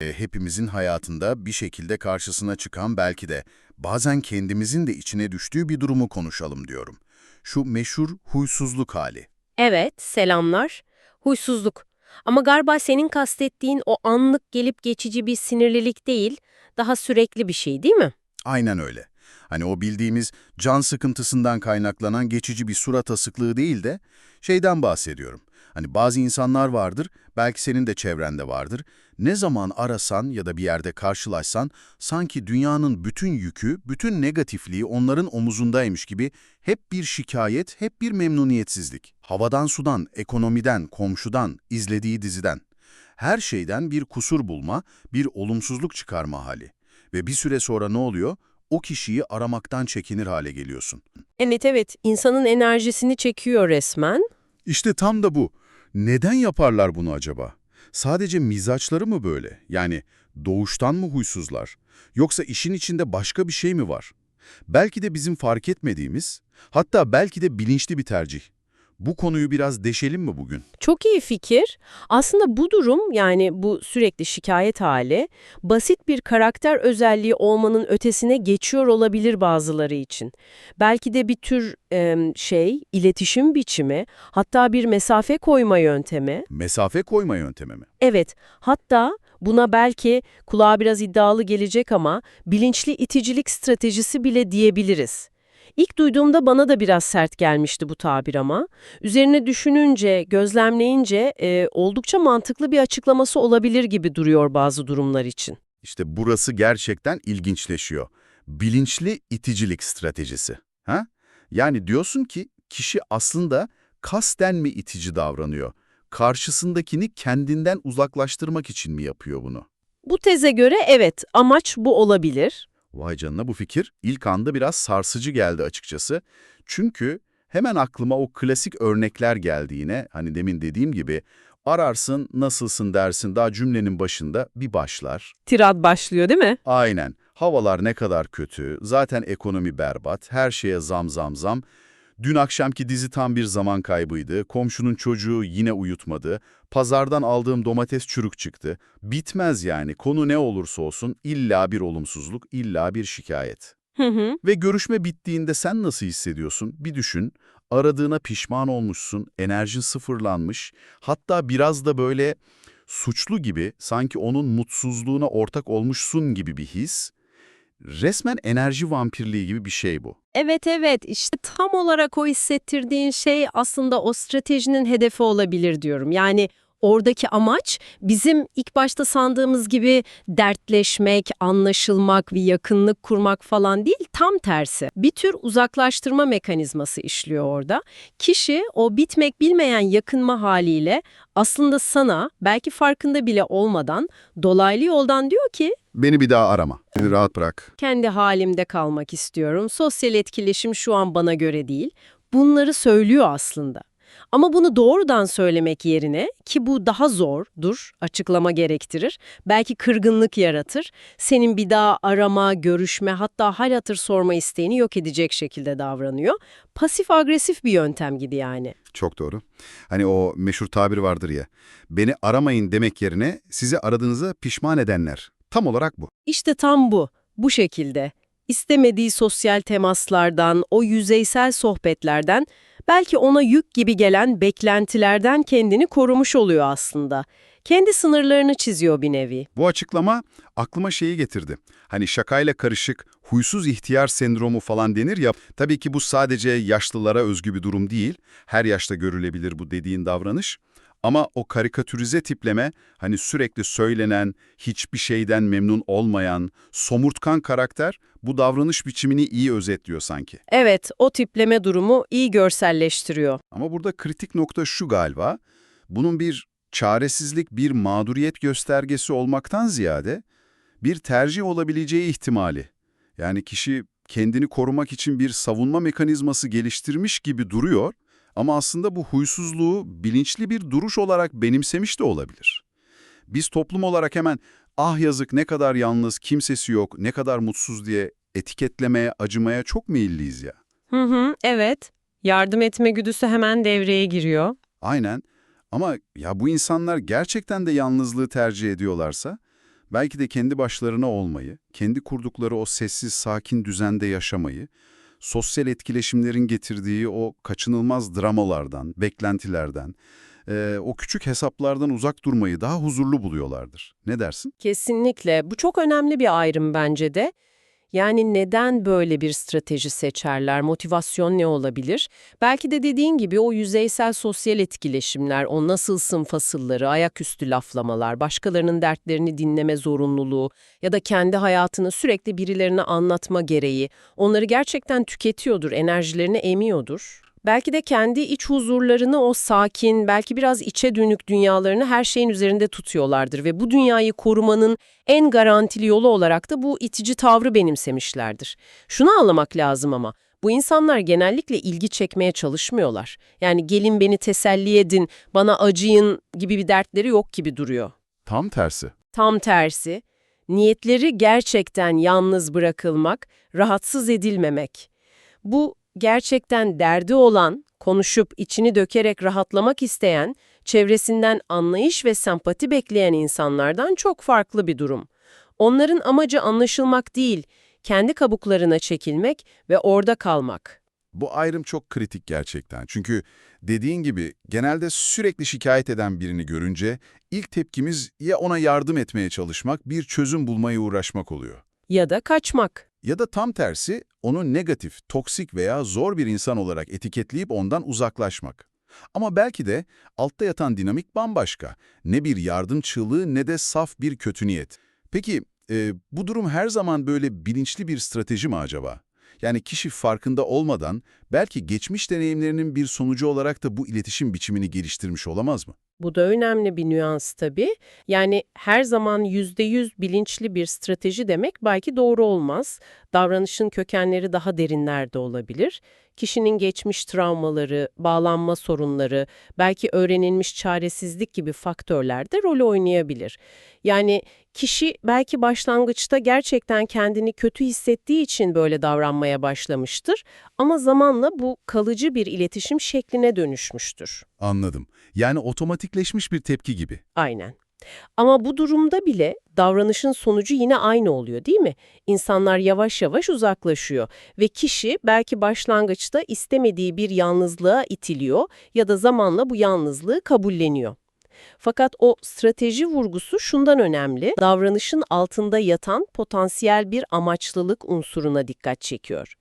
E, hepimizin hayatında bir şekilde karşısına çıkan belki de bazen kendimizin de içine düştüğü bir durumu konuşalım diyorum. Şu meşhur huysuzluk hali. Evet, selamlar. Huysuzluk. Ama galiba senin kastettiğin o anlık gelip geçici bir sinirlilik değil, daha sürekli bir şey değil mi? Aynen öyle. Hani o bildiğimiz can sıkıntısından kaynaklanan geçici bir surat asıklığı değil de şeyden bahsediyorum. Hani bazı insanlar vardır, belki senin de çevrende vardır. Ne zaman arasan ya da bir yerde karşılaşsan sanki dünyanın bütün yükü, bütün negatifliği onların omuzundaymış gibi hep bir şikayet, hep bir memnuniyetsizlik. Havadan sudan, ekonomiden, komşudan, izlediği diziden. Her şeyden bir kusur bulma, bir olumsuzluk çıkarma hali. Ve bir süre sonra ne oluyor? O kişiyi aramaktan çekinir hale geliyorsun. Evet evet, insanın enerjisini çekiyor resmen. İşte tam da bu. Neden yaparlar bunu acaba? Sadece mizaçları mı böyle? Yani doğuştan mı huysuzlar? Yoksa işin içinde başka bir şey mi var? Belki de bizim fark etmediğimiz, hatta belki de bilinçli bir tercih. Bu konuyu biraz deşelim mi bugün? Çok iyi fikir. Aslında bu durum yani bu sürekli şikayet hali basit bir karakter özelliği olmanın ötesine geçiyor olabilir bazıları için. Belki de bir tür em, şey, iletişim biçimi, hatta bir mesafe koyma yöntemi. Mesafe koyma yöntemi mi? Evet, hatta buna belki kulağa biraz iddialı gelecek ama bilinçli iticilik stratejisi bile diyebiliriz. İlk duyduğumda bana da biraz sert gelmişti bu tabir ama üzerine düşününce, gözlemleyince e, oldukça mantıklı bir açıklaması olabilir gibi duruyor bazı durumlar için. İşte burası gerçekten ilginçleşiyor. Bilinçli iticilik stratejisi. Ha? Yani diyorsun ki kişi aslında kasten mi itici davranıyor? Karşısındakini kendinden uzaklaştırmak için mi yapıyor bunu? Bu teze göre evet, amaç bu olabilir. Vay canına bu fikir ilk anda biraz sarsıcı geldi açıkçası. Çünkü hemen aklıma o klasik örnekler geldi yine. Hani demin dediğim gibi ararsın, nasılsın dersin daha cümlenin başında bir başlar. Tirad başlıyor değil mi? Aynen. Havalar ne kadar kötü, zaten ekonomi berbat, her şeye zam zam zam. Dün akşamki dizi tam bir zaman kaybıydı, komşunun çocuğu yine uyutmadı, pazardan aldığım domates çürük çıktı. Bitmez yani, konu ne olursa olsun illa bir olumsuzluk, illa bir şikayet. Hı hı. Ve görüşme bittiğinde sen nasıl hissediyorsun? Bir düşün. Aradığına pişman olmuşsun, enerjin sıfırlanmış, hatta biraz da böyle suçlu gibi, sanki onun mutsuzluğuna ortak olmuşsun gibi bir his. Resmen enerji vampirliği gibi bir şey bu. Evet evet işte tam olarak o hissettirdiğin şey aslında o stratejinin hedefi olabilir diyorum. Yani oradaki amaç bizim ilk başta sandığımız gibi dertleşmek, anlaşılmak, bir yakınlık kurmak falan değil tam tersi. Bir tür uzaklaştırma mekanizması işliyor orada. Kişi o bitmek bilmeyen yakınma haliyle aslında sana belki farkında bile olmadan dolaylı yoldan diyor ki Beni bir daha arama. Beni rahat bırak. kendi halimde kalmak istiyorum. Sosyal etkileşim şu an bana göre değil. Bunları söylüyor aslında. Ama bunu doğrudan söylemek yerine ki bu daha zordur, açıklama gerektirir, belki kırgınlık yaratır, senin bir daha arama, görüşme hatta hal hatır sorma isteğini yok edecek şekilde davranıyor. Pasif agresif bir yöntem gibi yani. Çok doğru. Hani o meşhur tabir vardır ya. Beni aramayın demek yerine sizi aradığınıza pişman edenler. Tam olarak bu. İşte tam bu, bu şekilde. İstemediği sosyal temaslardan, o yüzeysel sohbetlerden, belki ona yük gibi gelen beklentilerden kendini korumuş oluyor aslında. Kendi sınırlarını çiziyor bir nevi. Bu açıklama aklıma şeyi getirdi. Hani şakayla karışık huysuz ihtiyar sendromu falan denir ya. Tabii ki bu sadece yaşlılara özgü bir durum değil. Her yaşta görülebilir bu dediğin davranış. Ama o karikatürize tipleme hani sürekli söylenen, hiçbir şeyden memnun olmayan, somurtkan karakter bu davranış biçimini iyi özetliyor sanki. Evet, o tipleme durumu iyi görselleştiriyor. Ama burada kritik nokta şu galiba, bunun bir çaresizlik, bir mağduriyet göstergesi olmaktan ziyade bir tercih olabileceği ihtimali. Yani kişi kendini korumak için bir savunma mekanizması geliştirmiş gibi duruyor ama aslında bu huysuzluğu bilinçli bir duruş olarak benimsemiş de olabilir. Biz toplum olarak hemen ah yazık ne kadar yalnız, kimsesi yok, ne kadar mutsuz diye etiketlemeye, acımaya çok meyilliyiz ya. Hı hı, evet. Yardım etme güdüsü hemen devreye giriyor. Aynen ama ya bu insanlar gerçekten de yalnızlığı tercih ediyorlarsa belki de kendi başlarına olmayı, kendi kurdukları o sessiz, sakin düzende yaşamayı, sosyal etkileşimlerin getirdiği o kaçınılmaz dramalardan, beklentilerden, eee, o küçük hesaplardan uzak durmayı daha huzurlu buluyorlardır. Ne dersin? Kesinlikle. Bu çok önemli bir ayrım bence de. Yani neden böyle bir strateji seçerler? Motivasyon ne olabilir? Belki de dediğin gibi o yüzeysel sosyal etkileşimler, o nasılsın fasılları, ayaküstü laflamalar, başkalarının dertlerini dinleme zorunluluğu ya da kendi hayatını sürekli birilerine anlatma gereği onları gerçekten tüketiyordur, enerjilerini emiyordur. Belki de kendi iç huzurlarını o sakin, belki biraz içe dönük dünyalarını her şeyin üzerinde tutuyorlardır ve bu dünyayı korumanın en garantili yolu olarak da bu itici tavrı benimsemişlerdir. Şunu anlamak lazım ama, bu insanlar genellikle ilgi çekmeye çalışmıyorlar. Yani gelin beni teselli edin, bana acıyın gibi bir dertleri yok gibi duruyor. Tam tersi. Tam tersi, niyetleri gerçekten yalnız bırakılmak, rahatsız edilmemek. Bu gerçekten derdi olan, konuşup içini dökerek rahatlamak isteyen, çevresinden anlayış ve sempati bekleyen insanlardan çok farklı bir durum. Onların amacı anlaşılmak değil, kendi kabuklarına çekilmek ve orada kalmak. Bu ayrım çok kritik gerçekten. Çünkü dediğin gibi genelde sürekli şikayet eden birini görünce ilk tepkimiz ya ona yardım etmeye çalışmak, bir çözüm bulmaya uğraşmak oluyor. Ya da kaçmak. Ya da tam tersi onu negatif, toksik veya zor bir insan olarak etiketleyip ondan uzaklaşmak. Ama belki de altta yatan dinamik bambaşka. Ne bir yardım çığlığı ne de saf bir kötü niyet. Peki e, bu durum her zaman böyle bilinçli bir strateji mi acaba? Yani kişi farkında olmadan belki geçmiş deneyimlerinin bir sonucu olarak da bu iletişim biçimini geliştirmiş olamaz mı? Bu da önemli bir nüans tabii. Yani her zaman %100 bilinçli bir strateji demek belki doğru olmaz. Davranışın kökenleri daha derinlerde olabilir. Kişinin geçmiş travmaları, bağlanma sorunları, belki öğrenilmiş çaresizlik gibi faktörler de rol oynayabilir. Yani kişi belki başlangıçta gerçekten kendini kötü hissettiği için böyle davranmaya başlamıştır ama zamanla bu kalıcı bir iletişim şekline dönüşmüştür. Anladım. Yani otomatikleşmiş bir tepki gibi. Aynen. Ama bu durumda bile davranışın sonucu yine aynı oluyor değil mi? İnsanlar yavaş yavaş uzaklaşıyor ve kişi belki başlangıçta istemediği bir yalnızlığa itiliyor ya da zamanla bu yalnızlığı kabulleniyor. Fakat o strateji vurgusu şundan önemli, davranışın altında yatan potansiyel bir amaçlılık unsuruna dikkat çekiyor.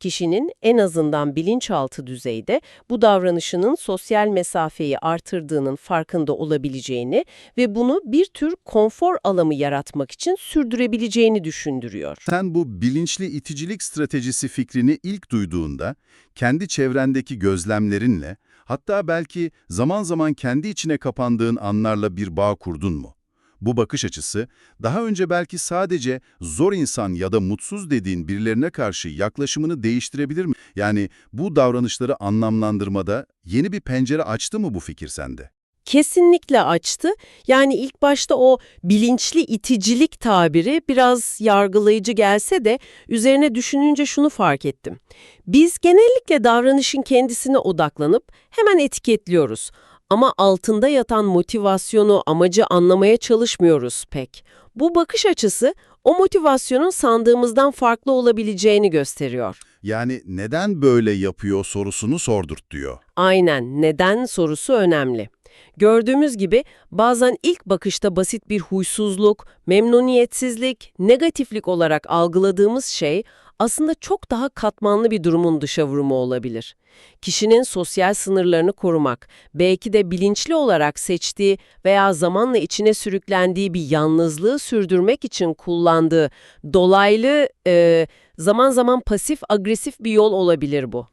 Kişinin en azından bilinçaltı düzeyde bu davranışının sosyal mesafeyi artırdığının farkında olabileceğini ve bunu bir tür konfor alanı yaratmak için sürdürebileceğini düşündürüyor. Sen bu bilinçli iticilik stratejisi fikrini ilk duyduğunda, kendi çevrendeki gözlemlerinle, hatta belki zaman zaman kendi içine kapandığın anlarla bir bağ kurdun mu? Bu bakış açısı, daha önce belki sadece zor insan ya da mutsuz dediğin birilerine karşı yaklaşımını değiştirebilir mi? Yani bu davranışları anlamlandırmada yeni bir pencere açtı mı bu fikir sende? Kesinlikle açtı. Yani ilk başta o bilinçli iticilik tabiri biraz yargılayıcı gelse de üzerine düşününce şunu fark ettim. Biz genellikle davranışın kendisine odaklanıp hemen etiketliyoruz. Ama altında yatan motivasyonu, amacı anlamaya çalışmıyoruz pek. Bu bakış açısı o motivasyonun sandığımızdan farklı olabileceğini gösteriyor. Yani neden böyle yapıyor sorusunu sordurt diyor. Aynen, neden sorusu önemli. Gördüğümüz gibi bazen ilk bakışta basit bir huysuzluk, memnuniyetsizlik, negatiflik olarak algıladığımız şey aslında çok daha katmanlı bir durumun dışa vurumu olabilir. Kişinin sosyal sınırlarını korumak, belki de bilinçli olarak seçtiği veya zamanla içine sürüklendiği bir yalnızlığı sürdürmek için kullandığı dolaylı, e, zaman zaman pasif-agresif bir yol olabilir bu.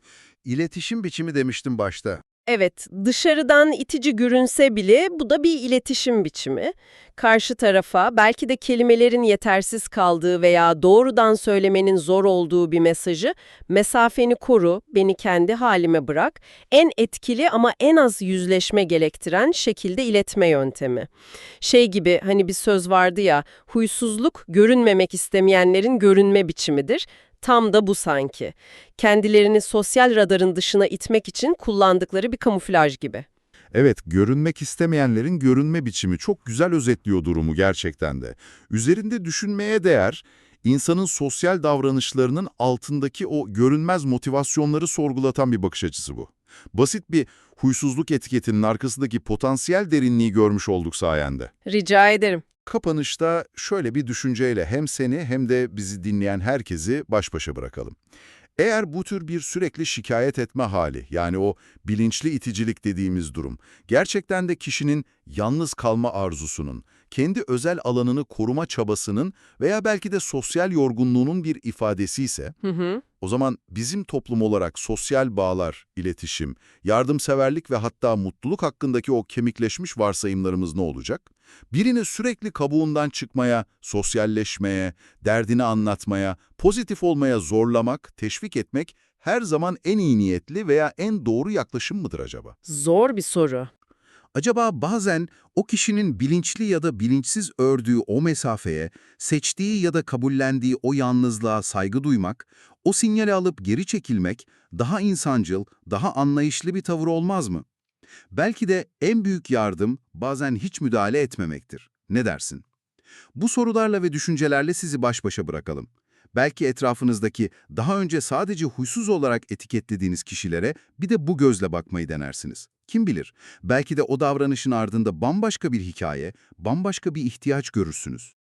İletişim biçimi demiştim başta. Evet, dışarıdan itici görünse bile bu da bir iletişim biçimi. Karşı tarafa belki de kelimelerin yetersiz kaldığı veya doğrudan söylemenin zor olduğu bir mesajı mesafeni koru, beni kendi halime bırak, en etkili ama en az yüzleşme gerektiren şekilde iletme yöntemi. Şey gibi hani bir söz vardı ya, huysuzluk görünmemek istemeyenlerin görünme biçimidir. Tam da bu sanki. Kendilerini sosyal radarın dışına itmek için kullandıkları bir kamuflaj gibi. Evet, görünmek istemeyenlerin görünme biçimi çok güzel özetliyor durumu gerçekten de. Üzerinde düşünmeye değer, insanın sosyal davranışlarının altındaki o görünmez motivasyonları sorgulatan bir bakış açısı bu. Basit bir huysuzluk etiketinin arkasındaki potansiyel derinliği görmüş olduk sayende. Rica ederim. Kapanışta şöyle bir düşünceyle hem seni hem de bizi dinleyen herkesi baş başa bırakalım. Eğer bu tür bir sürekli şikayet etme hali, yani o bilinçli iticilik dediğimiz durum, gerçekten de kişinin yalnız kalma arzusunun, kendi özel alanını koruma çabasının veya belki de sosyal yorgunluğunun bir ifadesi ise, Hı hı. o zaman bizim toplum olarak sosyal bağlar, iletişim, yardımseverlik ve hatta mutluluk hakkındaki o kemikleşmiş varsayımlarımız ne olacak? Birini sürekli kabuğundan çıkmaya, sosyalleşmeye, derdini anlatmaya, pozitif olmaya zorlamak, teşvik etmek her zaman en iyi niyetli veya en doğru yaklaşım mıdır acaba? Zor bir soru. Acaba bazen o kişinin bilinçli ya da bilinçsiz ördüğü o mesafeye, seçtiği ya da kabullendiği o yalnızlığa saygı duymak, o sinyali alıp geri çekilmek daha insancıl, daha anlayışlı bir tavır olmaz mı? Belki de en büyük yardım bazen hiç müdahale etmemektir. Ne dersin? Bu sorularla ve düşüncelerle sizi baş başa bırakalım. Belki etrafınızdaki daha önce sadece huysuz olarak etiketlediğiniz kişilere bir de bu gözle bakmayı denersiniz. Kim bilir, belki de o davranışın ardında bambaşka bir hikaye, bambaşka bir ihtiyaç görürsünüz.